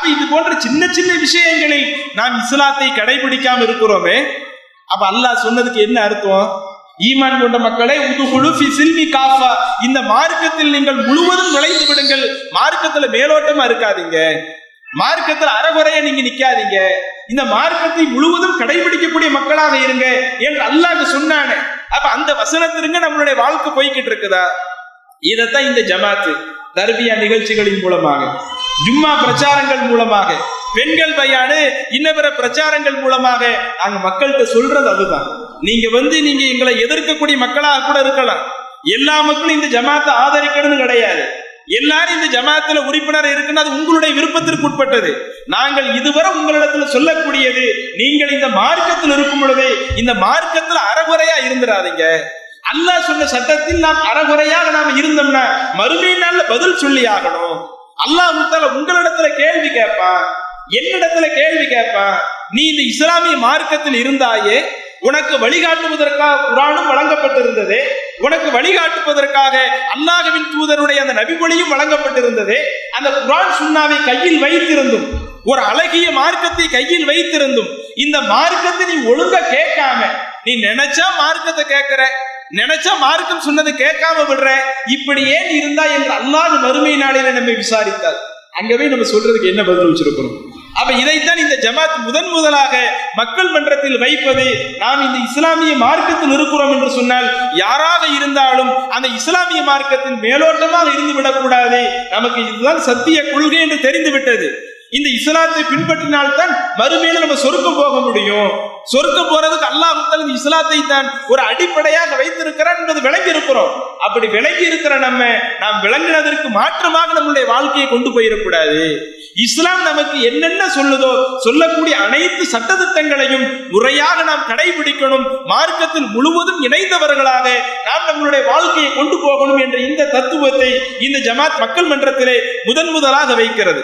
அப்ப இது போன்ற சின்ன சின்ன விஷயங்களில் நாம் இஸ்லாத்தை கடைபிடிக்காம இருக்கிறோமே. அப்ப அல்லாஹ் சொன்னதுக்கு என்ன அர்த்தம்? ஈமான் கொண்ட மக்களை உதுகுழு சில்மி காஃபா. இந்த மார்க்கத்தில் நீங்கள் முழுவதும் நுழைந்து விடுங்கள். மார்க்கத்துல மேலோட்டமா இருக்காதீங்க. மார்க்கத்தில் அறகுறைய நீங்க நிக்காதீங்க. இந்த மார்க்கத்தை முழுவதும் கடைபிடிக்கக்கூடிய மக்களாக இருங்க என்று அல்லாஹ் சொன்னானே. அப்ப அந்த வசனத்திற்கு நம்மளுடைய வாழ்க்கை போய்கிட்டு இருக்குதா? இதத்தான் இந்த ஜமாத்து. தர்பியா நிகழ்ச்சிகளின் மூலமாக ஜும்மா பிரச்சாரங்கள் மூலமாக பெண்கள் பையானு இன்ன பிற பிரச்சாரங்கள் மூலமாக நாங்க மக்கள்கிட்ட சொல்றது அதுதான். நீங்க வந்து நீங்க எங்களை எதிர்க்கக்கூடிய மக்களாக கூட இருக்கலாம். எல்லா மக்களும் இந்த ஜமாத்தை ஆதரிக்கணும்னு கிடையாது. எல்லாரும் இந்த ஜமாத்துல உறுப்பினர் இருக்குன்னு அது உங்களுடைய விருப்பத்திற்கு உட்பட்டது. நாங்கள் இதுவரை உங்களிடத்துல சொல்லக்கூடியது நீங்கள் இந்த மார்க்கத்தில் இருக்கும் பொழுது இந்த மார்க்கத்தில் அறகுறையா இருந்துடாதீங்க அல்லாஹ் சொன்ன சட்டத்தில் நாம் அறகுறையாக நாம் இருந்தோம்னா மறுமை நாள்ல பதில் சொல்லி ஆகணும். அல்லாஹ் முத்தால உங்களிடத்துல கேள்வி கேட்பான். என்னிடத்துல கேள்வி கேட்பான். நீ இந்த இஸ்லாமிய மார்க்கத்தில் இருந்தாயே உனக்கு வழிகாட்டுவதற்காக குரானும் வழங்கப்பட்டிருந்தது உனக்கு வழிகாட்டுவதற்காக அல்லாஹவின் தூதருடைய அந்த நபிமொழியும் வழங்கப்பட்டிருந்தது அந்த குரான் சுண்ணாவை கையில் வைத்திருந்தும் ஒரு அழகிய மார்க்கத்தை கையில் வைத்திருந்தும் இந்த மார்க்கத்தை நீ ஒழுங்கா கேட்காம நீ நினைச்சா மார்க்கத்தை கேட்கிற நினைச்சா மார்க்கம் சொன்னது கேட்காம விடுற. இப்படி ஏன் இருந்தா என்று அல்லாத மறுமை நாளில நம்மை விசாரித்தார். அங்கவே நம்ம சொல்றதுக்கு என்ன பதில் வச்சிருக்கிறோம்? அப்ப இதைத்தான் இந்த ஜமாத் முதன் முதலாக மக்கள் மன்றத்தில் வைப்பது நாம் இந்த இஸ்லாமிய மார்க்கத்தில் இருக்கிறோம் என்று சொன்னால் யாராக இருந்தாலும் அந்த இஸ்லாமிய மார்க்கத்தின் மேலோட்டமாக இருந்து விடக்கூடாது. நமக்கு இதுதான் சத்திய கொள்கை என்று தெரிந்து விட்டது. இந்த இஸ்லாத்தை பின்பற்றினால்தான் மறுமையில நம்ம சொருக்கம் போக முடியும். சொருக்கம் போறதுக்கு அல்லாஹ் இந்த இஸ்லாத்தை தான் ஒரு அடிப்படையாக வைத்திருக்கிறான் என்பது விளங்கி இருக்கிறோம் அப்படி விளங்கி இருக்கிற நம்ம நாம் விளங்கினதற்கு மாற்றமாக நம்முடைய வாழ்க்கையை கொண்டு போயிடக்கூடாது. இஸ்லாம் நமக்கு என்னென்ன சொல்லுதோ சொல்லக்கூடிய அனைத்து சட்டத்திட்டங்களையும் முறையாக நாம் கடைபிடிக்கணும். மார்க்கத்தில் முழுவதும் இணைந்தவர்களாக நாம் நம்மளுடைய வாழ்க்கையை கொண்டு போகணும் என்ற இந்த தத்துவத்தை இந்த ஜமாத் மக்கள் மன்றத்திலே முதன் முதலாக வைக்கிறது.